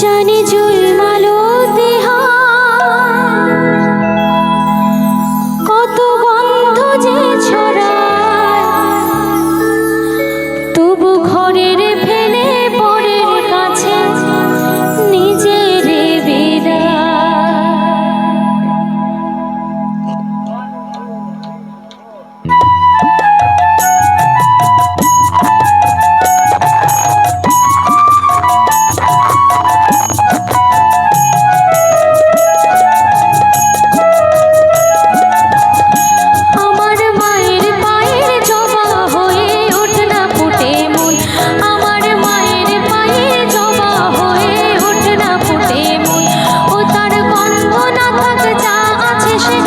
জানি জুলমালো she's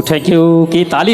ঠেকেউ ঠেকেউ কি তালি